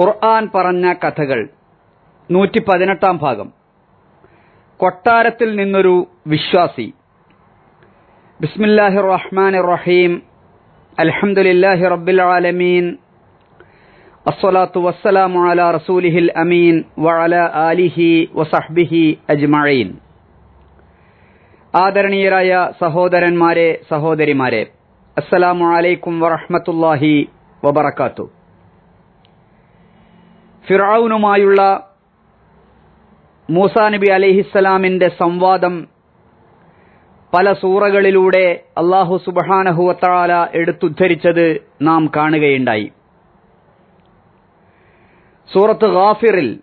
ഖുർആൻ പറഞ്ഞ കഥകൾ. നൂറ്റി പതിനെട്ടാം ഭാഗം. കൊട്ടാരത്തിൽ നിന്നൊരു വിശ്വാസി. ബിസ്മില്ലാഹി റഹ്മാൻ റഹീം. അൽഹംദുലില്ലാഹി റബ്ബിൽ ആലമീൻ. അസ്സലാത്തു വസ്സലാമു അലാ റസൂലിഹിൽ അമീൻ. വഅല ആലിഹി വസഹ്ബിഹി അജ്മഈൻ. ആദരണീയരായ സഹോദരന്മാരെ സഹോദരിമാരെ അസ്സലാമു അലൈക്കും വറഹ്മത്തുള്ളാഹി വബറകാത്തു. ഫിറൌനുമായുള്ള മൂസാ നബി അലൈഹിസ്സലാമിന്റെ സംവാദം പല സൂറകളിലൂടെ അള്ളാഹു സുബഹാനഹുവത്താല എടുത്തുദ്ധരിച്ചത് നാം കാണുകയുണ്ടായി. സൂറത്ത് ഗാഫിറിൽ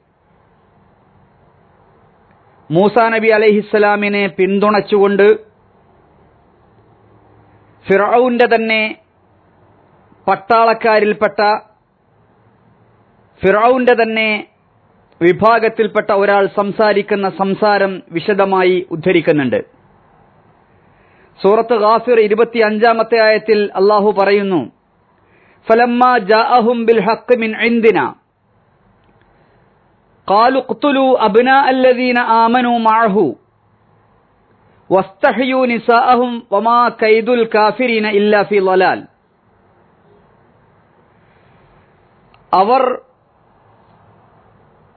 മൂസാ നബി അലൈഹിസ്സലാമിനെ പിന്തുണച്ചുകൊണ്ട് ഫിറൌന്റെ തന്നെ പട്ടാളക്കാരിൽപ്പെട്ട ഫിറൌന്റെ തന്നെ വിഭാഗത്തിൽപ്പെട്ട ഒരാൾ സംസാരിക്കുന്ന സംസാരം വിശദമായി ഉദ്ധരിക്കുന്നുണ്ട് സൂറത്ത് ഗാഫിർ ഇരുപത്തി അഞ്ചാമത്തെ ആയത്തിൽ അള്ളാഹു പറയുന്നു ഫലമ്മ ജാഅഹും ബിൽ ഹഖ് മിൻ ഇൻദിന قالوا اقتلوا أبناء الذين آمنوا معه واستحيوا نساءهم وما كيد الكافرين إلا في ضلال അവർ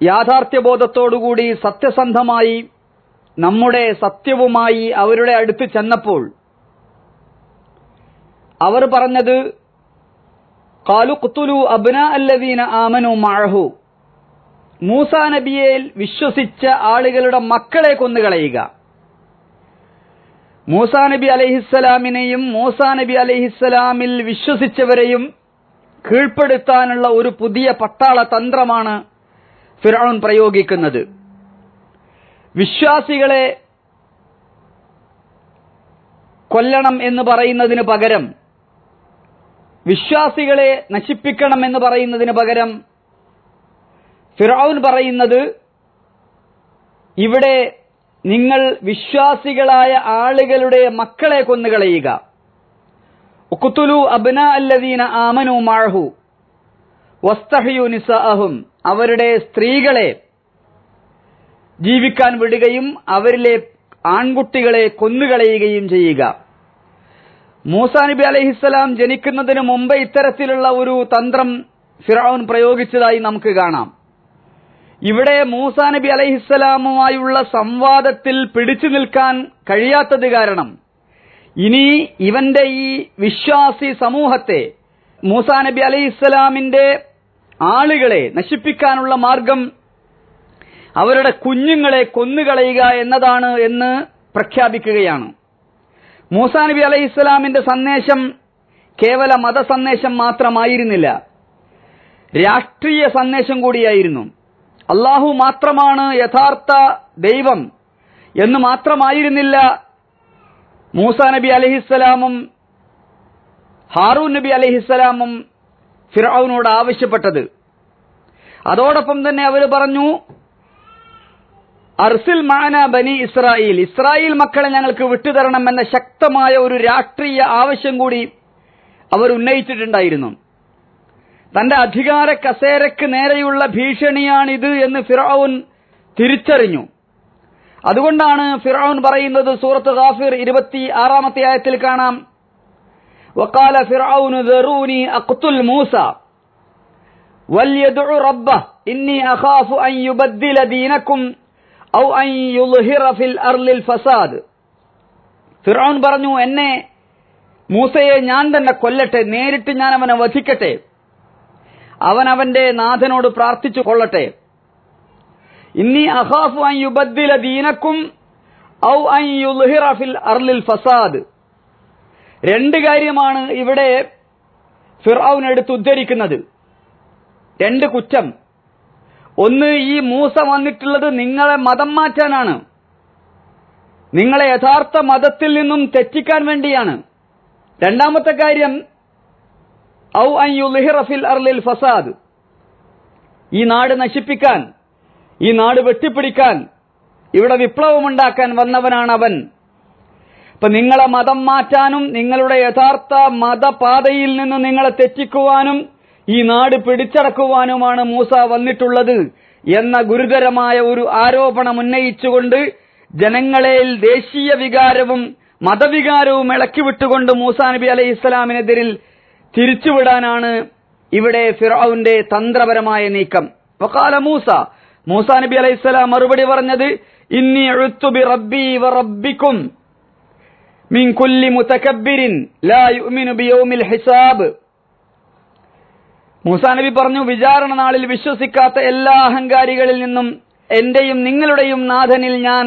യാഥാർത്ഥ്യബോധത്തോടുകൂടി സത്യസന്ധമായി നമ്മുടെ സത്യവുമായി അവരുടെ അടുത്ത് ചെന്നപ്പോൾ അവർ പറഞ്ഞത് കാലു കുത്തുലു അബ്ന അല്ലദീന ആമനു മഴഹു മൂസ നബിയെ വിശ്വസിച്ച ആളുകളുടെ മക്കളെ കൊന്നുകളയുക. മൂസ നബി അലഹിസ്സലാമിനെയും മൂസ നബി അലഹിസ്സലാമിൽ വിശ്വസിച്ചവരെയും കീഴ്പ്പെടുത്താനുള്ള ഒരു പുതിയ പട്ടാള തന്ത്രമാണ് ഫിറൌൻ പ്രയോഗിക്കുന്നത്. വിശ്വാസികളെ കൊല്ലണം എന്ന് പറയുന്നതിന് പകരം വിശ്വാസികളെ നശിപ്പിക്കണം എന്ന് പറയുന്നതിന് പകരം ഫിറൌൻ പറയുന്നത് ഇവിടെ നിങ്ങൾ വിശ്വാസികളായ ആളുകളുടെ മക്കളെ കൊന്നുകളയുക. ഉക്കുത്തുലു അബ്ന അല്ലദീന ആമനു മാഴഹു വസ്തഹയു നിസാഅഹും അവരുടെ സ്ത്രീകളെ ജീവിക്കാൻ വിടുകയും അവരിലെ ആൺകുട്ടികളെ കൊന്നുകളയുകയും ചെയ്യുക. മൂസാ നബി അലഹിസ്സലാം ജനിക്കുന്നതിന് മുമ്പ് ഇത്തരത്തിലുള്ള ഒരു തന്ത്രം ഫിറൌൻ പ്രയോഗിച്ചതായി നമുക്ക് കാണാം. ഇവിടെ മൂസാ നബി അലഹിസ്സലാമുമായുള്ള സംവാദത്തിൽ പിടിച്ചു നിൽക്കാൻ കഴിയാത്തത് കാരണം ഇനി ഇവന്റെ ഈ വിശ്വാസി സമൂഹത്തെ മൂസാ നബി അലൈഹിസ്സലാമിന്റെ ആളുകളെ നശിപ്പിക്കാനുള്ള മാർഗം അവരുടെ കുഞ്ഞുങ്ങളെ കൊന്നുകളയുക എന്നതാണ് എന്ന് പ്രഖ്യാപിക്കുകയാണ്. മൂസാ നബി അലൈഹിസ്സലാമിന്റെ സന്ദേശം കേവല മതസന്ദേശം മാത്രമായിരുന്നില്ല. രാഷ്ട്രീയ സന്ദേശം കൂടിയായിരുന്നു. അള്ളാഹു മാത്രമാണ് യഥാർത്ഥ ദൈവം എന്ന് മാത്രമായിരുന്നില്ല മൂസാ നബി അലഹിസ്സലാമും ഹാറൂൻ നബി അലഹിസ്സലാമും ഫിറൌനോട് ആവശ്യപ്പെട്ടത്. അതോടൊപ്പം തന്നെ അവർ പറഞ്ഞു അർസിൽ മാന ബനി ഇസ്രായേൽ. ഇസ്രായേൽ മക്കളെ ഞങ്ങൾക്ക് വിട്ടുതരണം എന്ന ശക്തമായ ഒരു രാഷ്ട്രീയ ആവശ്യം കൂടി അവർ ഉന്നയിച്ചിട്ടുണ്ടായിരുന്നു. തന്റെ അധികാര കസേരക്ക് നേരെയുള്ള ഭീഷണിയാണിത് എന്ന് ഫിറൌൻ തിരിച്ചറിഞ്ഞു. അതുകൊണ്ടാണ് ഫിറൌൻ പറയുന്നത് സൂറത്ത് ഗാഫിർ ഇരുപത്തി ആറാമത്തെ ആയത്തിൽ കാണാം وقال فرعون ذروني أقتل موسى وليدع ربه إني أخاف أن يبدل دينكم أو أن يظهر في الأرض الفساد ഫിറൌൻ പറഞ്ഞു എന്നെ മൂസയെ ഞാൻ തന്നെ കൊല്ലട്ടെ നേരിട്ട് ഞാൻ അവനെ വധിക്കട്ടെ അവൻ അവന്റെ നാഥനോട് പ്രാർത്ഥിച്ചു കൊള്ളട്ടെ ഇന്നി അഖാഫു അൻ യുബദ്ദില ദീനക്കും ഔ അൻ യുൽഹിറ ഫിൽ അർലിൽ ഫസാദ് രണ്ട് കാര്യമാണ് ഇവിടെ ഫിറാവിനെടുത്ത് എടുത്ത് ഉദ്ധരിക്കുന്നത്. രണ്ട് കുറ്റം. ഒന്ന് ഈ മൂസ വന്നിട്ടുള്ളത് നിങ്ങളെ മതം മാറ്റാനാണ്. നിങ്ങളെ യഥാർത്ഥ മതത്തിൽ നിന്നും തെറ്റിക്കാൻ വേണ്ടിയാണ്. രണ്ടാമത്തെ കാര്യം ഔ അൻ യുൽഹിറ ഫിൽ അർലിൽ ഫസാദ്. ഈ നാട് നശിപ്പിക്കാൻ ഈ നാട് വെട്ടിപ്പിടിക്കാൻ ഇവിടെ വിപ്ലവമുണ്ടാക്കാൻ വന്നവനാണ് അവൻ ഇപ്പൊ നിങ്ങളെ മതം മാറ്റാനും നിങ്ങളുടെ യഥാർത്ഥ മതപാതയിൽ നിന്ന് നിങ്ങളെ തെറ്റിക്കുവാനും ഈ നാട് പിടിച്ചടക്കുവാനുമാണ് മൂസ വന്നിട്ടുള്ളത് എന്ന ഗുരുതരമായ ഒരു ആരോപണം ഉന്നയിച്ചുകൊണ്ട് ജനങ്ങളെ ദേശീയ വികാരവും മതവികാരവും ഇളക്കിവിട്ടുകൊണ്ട് മൂസാ നബി അലൈഹി ഇസ്ലാമിനെതിരിൽ തിരിച്ചുവിടാനാണ് ഇവിടെ ഫിറൌന്റെ തന്ത്രപരമായ നീക്കം. വക്കാല മൂസ. മൂസാ നബി അലൈഹി മറുപടി പറഞ്ഞത് ഇന്നി എഴുത്തുബി റബ്ബി വ റബ്ബിക്കും മിൻ കുല്ലി متكبر ലാ യുഅ്മിനു بيوم ഹിസാബ്. മൂസാ നബി പറഞ്ഞു വിചാരണ നാളിൽ വിശ്വസിക്കാത്ത എല്ലാ അഹങ്കാരികളിൽ നിന്നും എന്റെയും നിങ്ങളുടെയും നാഥനിൽ ഞാൻ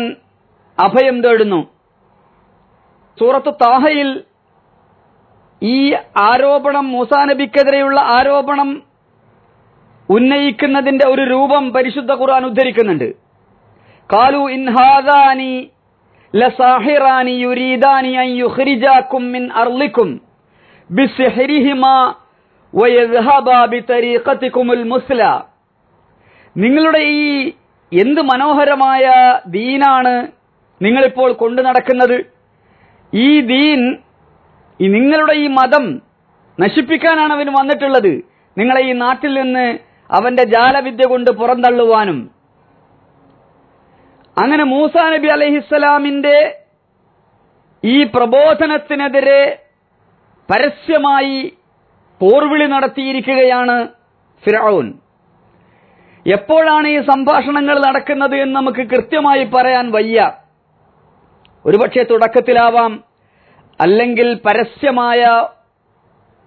അഭയം തേടുന്നു. സൂറത്ത് താഹയിൽ ഈ ആരോപണം മൂസാ നബിക്കെതിരെയുള്ള ആരോപണം ഉന്നയിക്കുന്നതിന്റെ ഒരു രൂപം പരിശുദ്ധ ഖുർആൻ ഉദ്ധരിക്കുന്നുണ്ട്. കാലു ഇൻഹാദാനി മിൻ നിങ്ങളുടെ ഈ എന്ത് മനോഹരമായ ദീനാണ് നിങ്ങളിപ്പോൾ കൊണ്ടു നടക്കുന്നത്? ഈ ദീൻ നിങ്ങളുടെ ഈ മതം നശിപ്പിക്കാനാണ് അവന് വന്നിട്ടുള്ളത്. നിങ്ങളെ ഈ നാട്ടിൽ നിന്ന് അവന്റെ ജാലവിദ്യ കൊണ്ട് പുറന്തള്ളുവാനും അങ്ങനെ മൂസ നബി അലഹിസ്സലാമിന്റെ ഈ പ്രബോധനത്തിനെതിരെ പരസ്യമായി പോർവിളി നടത്തിയിരിക്കുകയാണ് ഫിറൌൻ. എപ്പോഴാണ് ഈ സംഭാഷണങ്ങൾ നടക്കുന്നത് എന്ന് നമുക്ക് കൃത്യമായി പറയാൻ വയ്യ. ഒരുപക്ഷെ തുടക്കത്തിലാവാം. അല്ലെങ്കിൽ പരസ്യമായ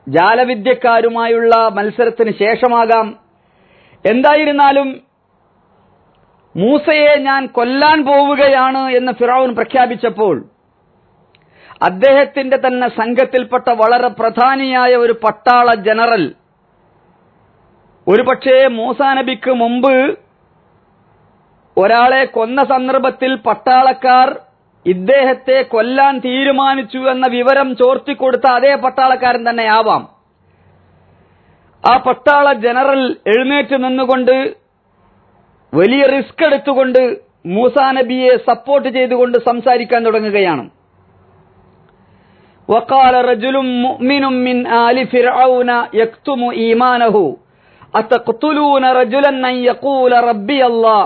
ജാലവിദ്യക്കാരുമായുള്ള മത്സരത്തിന് ശേഷമാകാം. എന്തായിരുന്നാലും മൂസയെ ഞാൻ കൊല്ലാൻ പോവുകയാണ് എന്ന് ഫിറൌൻ പ്രഖ്യാപിച്ചപ്പോൾ അദ്ദേഹത്തിന്റെ തന്നെ സംഘത്തിൽപ്പെട്ട വളരെ പ്രധാനിയായ ഒരു പട്ടാള ജനറൽ ഒരുപക്ഷേ മൂസാനബിക്ക് മുമ്പ് ഒരാളെ കൊന്ന സന്ദർഭത്തിൽ പട്ടാളക്കാർ ഇദ്ദേഹത്തെ കൊല്ലാൻ തീരുമാനിച്ചു എന്ന വിവരം ചോർത്തിക്കൊടുത്ത അതേ പട്ടാളക്കാരൻ തന്നെയാവാം. ആ പട്ടാള ജനറൽ എഴുന്നേറ്റ് നിന്നുകൊണ്ട് വലിയ റിസ്ക് എടുത്തുകൊണ്ട് മൂസാ നബിയെ സപ്പോർട്ട് ചെയ്തുകൊണ്ട് സംസാരിക്കാൻ തുടങ്ങുകയാണ് وقال رجل مؤمن من آل فرعون يكتم إيمانه أتقتلون رجلا أن يقول ربي الله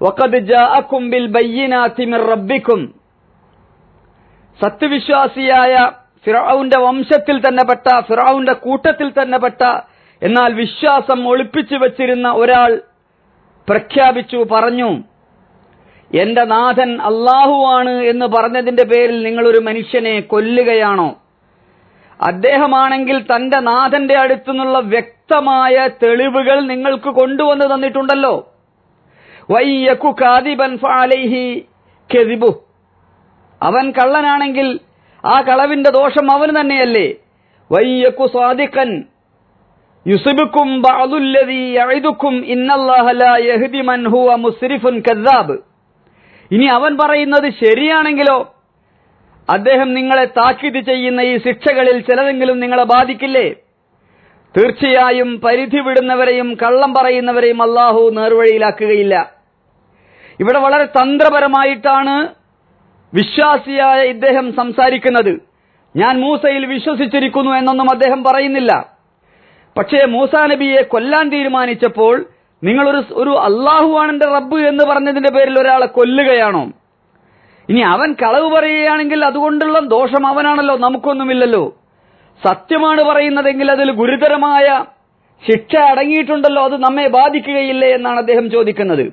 وقد جاءكم بالبينات من ربكم സത്യവിശ്വാസിയായ ഫിറൌന്റെ വംശത്തിൽ തന്നെ പെട്ട ഫിറൌന്റെ കൂട്ടത്തിൽ തന്നെ പെട്ട എന്നാൽ വിശ്വാസം ഒളിപ്പിച്ചു വച്ചിരുന്ന ഒരാൾ പ്രഖ്യാപിച്ചു പറഞ്ഞു എന്റെ നാഥൻ അള്ളാഹുവാണ് എന്ന് പറഞ്ഞതിന്റെ പേരിൽ നിങ്ങളൊരു മനുഷ്യനെ കൊല്ലുകയാണോ? അദ്ദേഹമാണെങ്കിൽ തന്റെ നാഥന്റെ അടുത്തു നിന്നുള്ള വ്യക്തമായ തെളിവുകൾ നിങ്ങൾക്ക് കൊണ്ടുവന്ന് തന്നിട്ടുണ്ടല്ലോ. വയ്യക്കു കാദിബൻ ഫാലൈഹി കെതിബു അവൻ കള്ളനാണെങ്കിൽ ആ കളവിന്റെ ദോഷം അവന് തന്നെയല്ലേ? വയ്യക്കു സ്വാദിഖൻ യുസിബുക്കും യഹ്ദി മൻ ഹുവ മുസ്രിഫുൻ കദ്ദാബ്. ഇനി അവൻ പറയുന്നത് ശരിയാണെങ്കിലോ? അദ്ദേഹം നിങ്ങളെ താക്കീത് ചെയ്യുന്ന ഈ ശിക്ഷകളിൽ ചിലതെങ്കിലും നിങ്ങളെ ബാധിക്കില്ലേ? തീർച്ചയായും പരിധി വിടുന്നവരെയും കള്ളം പറയുന്നവരെയും അള്ളാഹു നേർവഴിയിലാക്കുകയില്ല. ഇവിടെ വളരെ തന്ത്രപരമായിട്ടാണ് വിശ്വാസിയായ ഇദ്ദേഹം സംസാരിക്കുന്നത്. ഞാൻ മൂസയിൽ വിശ്വസിച്ചിരിക്കുന്നു എന്നൊന്നും അദ്ദേഹം പറയുന്നില്ല. പക്ഷേ മൂസാ നബിയെ കൊല്ലാൻ തീരുമാനിച്ചപ്പോൾ നിങ്ങൾ ഒരു അള്ളാഹുവാണ് എന്റെ റബ്ബ് എന്ന് പറഞ്ഞതിന്റെ പേരിൽ ഒരാളെ കൊല്ലുകയാണോ? ഇനി അവൻ കളവ് പറയുകയാണെങ്കിൽ അതുകൊണ്ടുള്ള ദോഷം അവനാണല്ലോ നമുക്കൊന്നുമില്ലല്ലോ. സത്യമാണ് പറയുന്നതെങ്കിൽ അതിൽ ഗുരുതരമായ ശിക്ഷ അടങ്ങിയിട്ടുണ്ടല്ലോ അത് നമ്മെ ബാധിക്കുകയില്ലേ എന്നാണ് അദ്ദേഹം ചോദിക്കുന്നത്.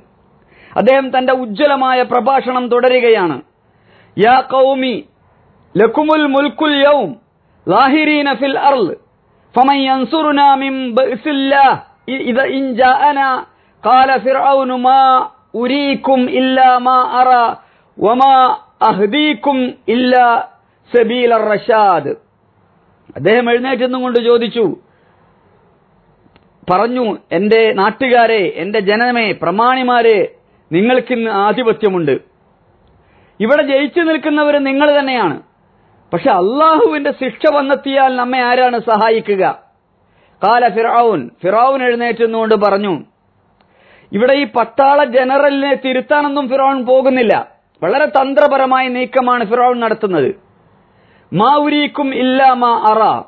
അദ്ദേഹം തന്റെ ഉജ്ജ്വലമായ പ്രഭാഷണം തുടരുകയാണ്. യാ കൗമി ലക്കുമുൽ മുൽക്കുൽ യൗം ലാഹിരീന ഫിൽ അദ്ദേഹം എഴുന്നേറ്റെന്നും കൊണ്ട് ചോദിച്ചു പറഞ്ഞു എന്റെ നാട്ടുകാരെ എന്റെ ജനമേ പ്രമാണിമാരെ നിങ്ങൾക്കിന്ന് ആധിപത്യമുണ്ട്. ഇവിടെ ജയിച്ചു നിൽക്കുന്നവർ നിങ്ങൾ തന്നെയാണ്. പക്ഷെ അള്ളാഹുവിന്റെ ശിക്ഷ വന്നെത്തിയാൽ നമ്മെ ആരാണ് സഹായിക്കുക? കാല ഫിറൌൻ. ഫിറൌൻ എഴുന്നേറ്റുന്നുകൊണ്ട് പറഞ്ഞു ഇവിടെ ഈ പട്ടാള ജനറലിനെ തിരുത്താനൊന്നും ഫിറോൺ പോകുന്നില്ല. വളരെ തന്ത്രപരമായ നീക്കമാണ് ഫിറോൺ നടത്തുന്നത്. മാവുരീക്കും ഇല്ല മാ അറ.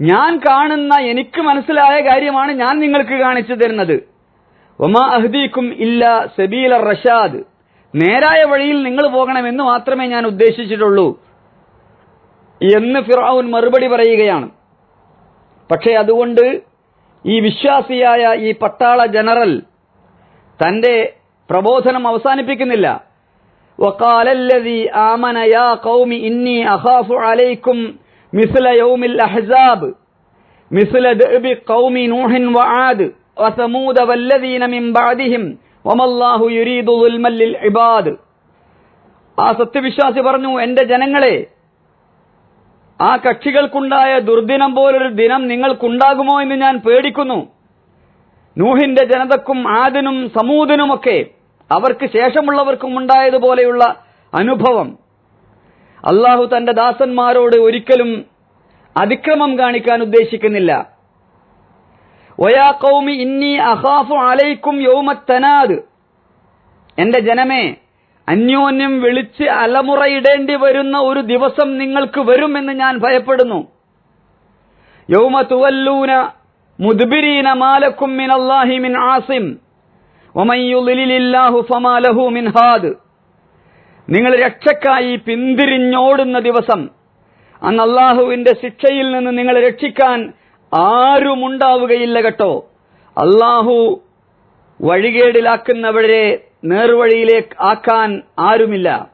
ഞാൻ കാണുന്ന എനിക്ക് മനസ്സിലായ കാര്യമാണ് ഞാൻ നിങ്ങൾക്ക് കാണിച്ചു തരുന്നത്. ഒമാ അഹ്ദീക്കും ഇല്ല സബീല റഷാദ്. നേരായ വഴിയിൽ നിങ്ങൾ പോകണമെന്ന് മാത്രമേ ഞാൻ ഉദ്ദേശിച്ചിട്ടുള്ളൂ. എന്ന് ഫിറാവുൻ മറുപടി പറയുകയാണ് പക്ഷേ അതുകൊണ്ട് ഈ വിശ്വാസിയായ ഈ പട്ടാള ജനറൽ തന്റെ പ്രബോധനം അവസാനിപ്പിക്കുന്നില്ല وقال الذي آمن يا قوم إني أخاف عليكم مثل يوم الأحزاب مثل دأب قوم نوح وعاد وثمود والذين من بعدهم وما الله يريد ظلما للعباد ആ സത്യവിശ്വാസി പറഞ്ഞു എന്റെ ജനങ്ങളെ ആ കക്ഷികൾക്കുണ്ടായ ദുർദിനം പോലൊരു ദിനം നിങ്ങൾക്കുണ്ടാകുമോ എന്ന് ഞാൻ പേടിക്കുന്നു. നൂഹിന്റെ ജനതക്കും ആദിനും സമൂദിനുമൊക്കെ അവർക്ക് ശേഷമുള്ളവർക്കും ഉണ്ടായതുപോലെയുള്ള അനുഭവം. അള്ളാഹു തന്റെ ദാസന്മാരോട് ഒരിക്കലും അതിക്രമം കാണിക്കാൻ ഉദ്ദേശിക്കുന്നില്ല. ഒയാ ഇന്നി അഹാഫു അലൈക്കും യൗമത്തനാദ് എന്റെ ജനമേ അന്യോന്യം വിളിച്ച് അലമുറയിടേണ്ടി വരുന്ന ഒരു ദിവസം നിങ്ങൾക്ക് വരുമെന്ന് ഞാൻ ഭയപ്പെടുന്നു. യൗമ തുവല്ലൂന മുദ്ബിരീന മാലക്കും മിൻ അല്ലാഹി മിൻ ആസിം. വമൻ ഫമാലഹു ഫമാ മിൻ ഹാദ്. നിങ്ങൾ രക്ഷക്കായി പിന്തിരിഞ്ഞോടുന്ന ദിവസം അന്ന് അള്ളാഹുവിന്റെ ശിക്ഷയിൽ നിന്ന് നിങ്ങളെ രക്ഷിക്കാൻ ആരുമുണ്ടാവുകയില്ല കേട്ടോ. അള്ളാഹു വഴികേടിലാക്കുന്നവരെ നേർവഴിയിലേക്ക് ആക്കാൻ ആരുമില്ല.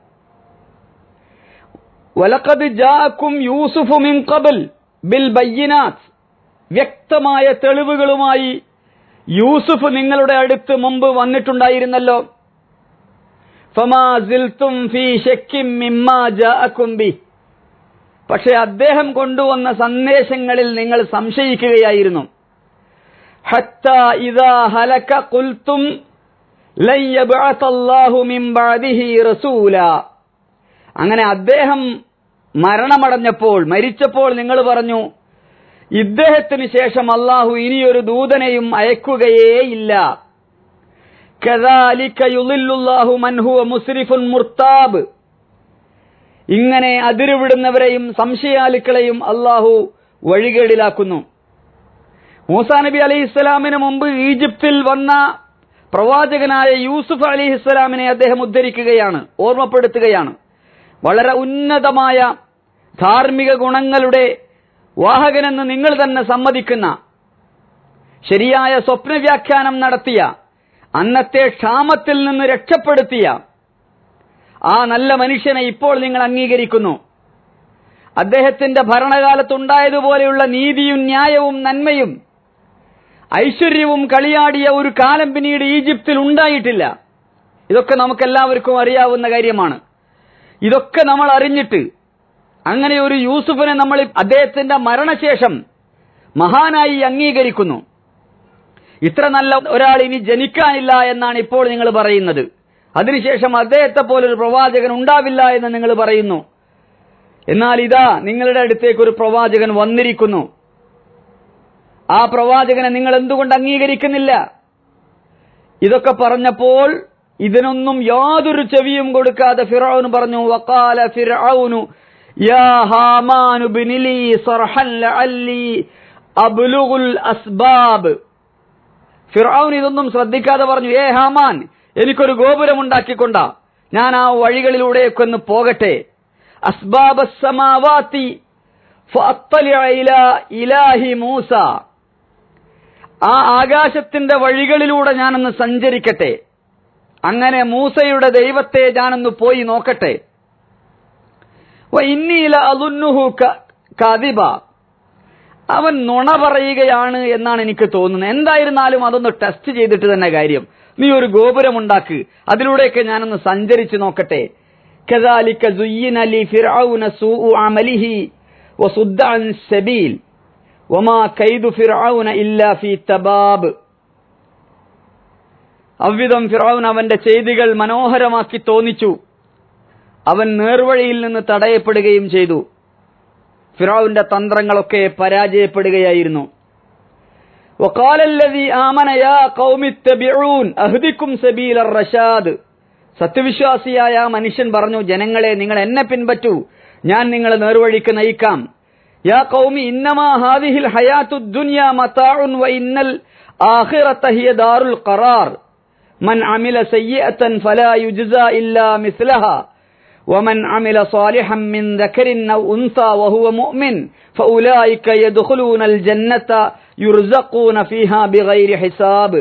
വലക്കത് ജാക്കും യൂസുഫു മിൻ ഖബൽ ബിൽ ബയ്യനാത്ത്. വ്യക്തമായ തെളിവുകളുമായി യൂസുഫ് നിങ്ങളുടെ അടുത്ത് മുമ്പ് വന്നിട്ടുണ്ടായിരുന്നല്ലോ. പക്ഷെ അദ്ദേഹം കൊണ്ടുവന്ന സന്ദേശങ്ങളിൽ നിങ്ങൾ സംശയിക്കുകയായിരുന്നു. ഹത്ത ഇദാ ഹലക ഖുൽതും അങ്ങനെ അദ്ദേഹം മരണമടഞ്ഞപ്പോൾ മരിച്ചപ്പോൾ നിങ്ങൾ പറഞ്ഞു ഇദ്ദേഹത്തിന് ശേഷം അള്ളാഹു ഇനിയൊരു ദൂതനെയും അയക്കുകയേയില്ല മുസ്രിഫുൻ ഇങ്ങനെ അതിരുവിടുന്നവരെയും സംശയാലുക്കളെയും അള്ളാഹു വഴികേടിലാക്കുന്നു. മൂസാ നബി അലൈഹി ഇസ്ലാമിന് മുമ്പ് ഈജിപ്തിൽ വന്ന പ്രവാചകനായ യൂസുഫ് അലിഹിസ്സലാമിനെ അദ്ദേഹം ഉദ്ധരിക്കുകയാണ് ഓർമ്മപ്പെടുത്തുകയാണ്. വളരെ ഉന്നതമായ ധാർമ്മിക ഗുണങ്ങളുടെ വാഹകനെന്ന് നിങ്ങൾ തന്നെ സമ്മതിക്കുന്ന ശരിയായ സ്വപ്നവ്യാഖ്യാനം നടത്തിയ അന്നത്തെ ക്ഷാമത്തിൽ നിന്ന് രക്ഷപ്പെടുത്തിയ ആ നല്ല മനുഷ്യനെ ഇപ്പോൾ നിങ്ങൾ അംഗീകരിക്കുന്നു. അദ്ദേഹത്തിന്റെ ഭരണകാലത്തുണ്ടായതുപോലെയുള്ള നീതിയും ന്യായവും നന്മയും ഐശ്വര്യവും കളിയാടിയ ഒരു കാലം പിന്നീട് ഈജിപ്തിൽ ഉണ്ടായിട്ടില്ല. ഇതൊക്കെ നമുക്കെല്ലാവർക്കും അറിയാവുന്ന കാര്യമാണ്. ഇതൊക്കെ നമ്മൾ അറിഞ്ഞിട്ട് അങ്ങനെ ഒരു യൂസുഫിനെ നമ്മൾ അദ്ദേഹത്തിന്റെ മരണശേഷം മഹാനായി അംഗീകരിക്കുന്നു. ഇത്ര നല്ല ഒരാൾ ഇനി ജനിക്കാനില്ല എന്നാണ് ഇപ്പോൾ നിങ്ങൾ പറയുന്നത്. അതിനുശേഷം അദ്ദേഹത്തെ പോലൊരു പ്രവാചകൻ ഉണ്ടാവില്ല എന്ന് നിങ്ങൾ പറയുന്നു. എന്നാൽ ഇതാ നിങ്ങളുടെ അടുത്തേക്ക് ഒരു പ്രവാചകൻ വന്നിരിക്കുന്നു. ആ പ്രവാചകനെ നിങ്ങൾ എന്തുകൊണ്ട് അംഗീകരിക്കുന്നില്ല? ഇതൊക്കെ പറഞ്ഞപ്പോൾ ഇതിനൊന്നും യാതൊരു ചെവിയും കൊടുക്കാതെ ഫിറൌന് പറഞ്ഞു വക്കാല ഫിറൌനു യാ ഹാമാനു ബിനിലി സർഹൻ ലഅല്ലി അബ്ലുഗുൽ അസ്ബാബ്. ഫിറൌൻ ഇതൊന്നും ശ്രദ്ധിക്കാതെ പറഞ്ഞു ഏ ഹാമാൻ എനിക്കൊരു ഗോപുരം ഉണ്ടാക്കിക്കൊണ്ട ഞാൻ ആ വഴികളിലൂടെയൊക്കെ ഒന്ന് പോകട്ടെ. അസ്ബാബ് സമാവാത്തി ഇലാഹി മൂസ. ആ ആകാശത്തിന്റെ വഴികളിലൂടെ ഞാനൊന്ന് സഞ്ചരിക്കട്ടെ. അങ്ങനെ മൂസയുടെ ദൈവത്തെ ഞാനൊന്ന് പോയി നോക്കട്ടെ. ഇന്നീല അതുന്നുഹു കതിബ അവൻ നുണ പറയുകയാണ് എന്നാണ് എനിക്ക് തോന്നുന്നത്. എന്തായിരുന്നാലും അതൊന്ന് ടെസ്റ്റ് ചെയ്തിട്ട് തന്നെ കാര്യം. നീ ഒരു ഗോപുരം ഉണ്ടാക്ക്. അതിലൂടെയൊക്കെ ഞാനൊന്ന് സഞ്ചരിച്ചു നോക്കട്ടെ. കദാലിക്ക സുയ്യിൻ അലി ഫിറൌന സൂഉ അമലിഹി വസുദ്ദ അൻ സബീൽ. ഒമാ കൈദു ഫിറൌന ഇല്ലാ ഫി തബാബ്. അവ്വിധം ഫിറൌൻ അവന്റെ ചെയ്തികൾ മനോഹരമാക്കി തോന്നിച്ചു. അവൻ നേർവഴിയിൽ നിന്ന് തടയപ്പെടുകയും ചെയ്തു. ഫിറാവിന്റെ തന്ത്രങ്ങളൊക്കെ പരാജയപ്പെടുകയായിരുന്നു. സത്യവിശ്വാസിയായ മനുഷ്യൻ പറഞ്ഞു ജനങ്ങളെ നിങ്ങൾ എന്നെ പിൻപറ്റൂ. ഞാൻ നിങ്ങളെ നേർവഴിക്ക് നയിക്കാം. യാ കൗമി ഇന്നമാ ഹാദിഹിൽ ഹയാത്തു ദുനിയ മതാഉൻ വ ഇന്നൽ ആഖിറത ഹിയ ദാറുൽ ഖറാർ മൻ അമില സയ്യിഅതൻ ഫലാ യുജ്സാ ഇല്ലാ മിസ്ലഹാ ومن عمل صالحا من ذكر أو أنثى وهو مؤمن فأولئك يدخلون الجنة يرزقون فيها بغير حساب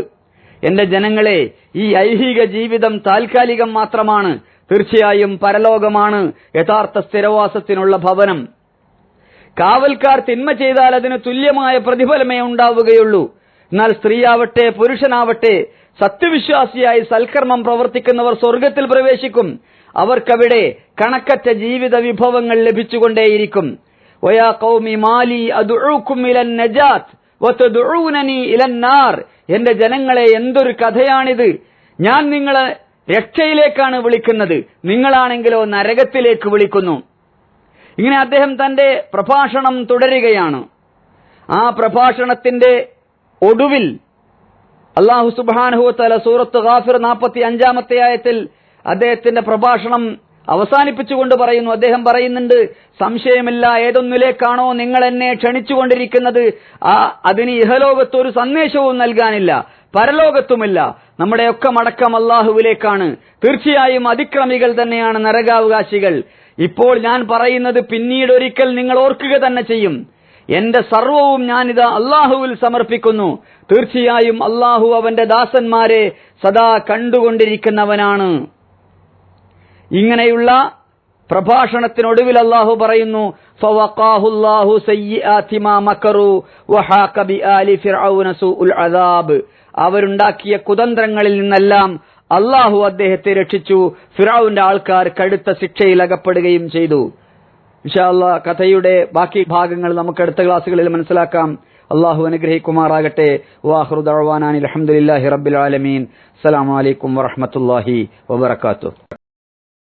എന്റെ ജനങ്ങളെ ഈ ഐഹിക ജീവിതം താൽക്കാലികം മാത്രമാണ് തീർച്ചയായും പരലോകമാണ് യഥാർത്ഥ സ്ഥിരവാസത്തിനുള്ള ഭവനം കാവൽക്കാർ തിന്മ ചെയ്താൽ അതിന് തുല്യമായ പ്രതിഫലമേ ഉണ്ടാവുകയുള്ളൂ. എന്നാൽ സ്ത്രീയാവട്ടെ പുരുഷനാവട്ടെ സത്യവിശ്വാസിയായി സൽക്കർമ്മം പ്രവർത്തിക്കുന്നവർ സ്വർഗത്തിൽ പ്രവേശിക്കും. അവർക്കവിടെ കണക്കറ്റ ജീവിത വിഭവങ്ങൾ ലഭിച്ചുകൊണ്ടേയിരിക്കും. ഒയാ കൗമി മാലി അദുഉക്കും ഇലൻ നജാത്ത് വതദുഊനനി ഇലൻ നാർ. എന്റെ ജനങ്ങളെ എന്തൊരു കഥയാണിത്. ഞാൻ നിങ്ങളെ രക്ഷയിലേക്കാണ് വിളിക്കുന്നത്. നിങ്ങളാണെങ്കിലോ നരകത്തിലേക്ക് വിളിക്കുന്നു. ഇങ്ങനെ അദ്ദേഹം തന്റെ പ്രഭാഷണം തുടരുകയാണ്. ആ പ്രഭാഷണത്തിന്റെ ഒടുവിൽ അള്ളാഹു സുബാനുഹുത്തല സൂറത്ത് ഗാഫിർ നാൽപ്പത്തി അഞ്ചാമത്തെ ആയത്തിൽ അദ്ദേഹത്തിന്റെ പ്രഭാഷണം അവസാനിപ്പിച്ചുകൊണ്ട് പറയുന്നു. അദ്ദേഹം പറയുന്നുണ്ട് സംശയമില്ല ഏതൊന്നിലേക്കാണോ നിങ്ങൾ എന്നെ ക്ഷണിച്ചുകൊണ്ടിരിക്കുന്നത്? ആ അതിന് ഇഹലോകത്ത് ഒരു സന്ദേശവും നൽകാനില്ല പരലോകത്തുമില്ല. നമ്മുടെയൊക്കെ മടക്കം അള്ളാഹുവിലേക്കാണ് തീർച്ചയായും അതിക്രമികൾ തന്നെയാണ് നരകാവകാശികൾ. ഇപ്പോൾ ഞാൻ പറയുന്നത് പിന്നീട് ഒരിക്കൽ നിങ്ങൾ ഓർക്കുക തന്നെ ചെയ്യും. എന്റെ സർവവും ഞാനിത് അള്ളാഹുവിൽ സമർപ്പിക്കുന്നു. തീർച്ചയായും അള്ളാഹു അവന്റെ ദാസന്മാരെ സദാ കണ്ടുകൊണ്ടിരിക്കുന്നവനാണ്. ഇങ്ങനെയുള്ള പ്രഭാഷണത്തിനൊടുവിൽ അള്ളാഹു പറയുന്നു അവരുണ്ടാക്കിയ കുതന്ത്രങ്ങളിൽ നിന്നെല്ലാം അള്ളാഹു അദ്ദേഹത്തെ രക്ഷിച്ചു. ഫിറാവുന്റെ ആൾക്കാർ കടുത്ത ശിക്ഷയിൽ അകപ്പെടുകയും ചെയ്തു. വിശാല കഥയുടെ ബാക്കി ഭാഗങ്ങൾ നമുക്ക് അടുത്ത ക്ലാസ്സുകളിൽ മനസ്സിലാക്കാം. അള്ളാഹു അനുഗ്രഹിക്കുമാറാകട്ടെ. വാഹ്റു അലഹമുല്ലാഹി റബ്ബിൽ ആലമീൻ. അസ്സലാമു അലൈക്കും വറഹ്മത്തുള്ളാഹി വബറകാതുഹു.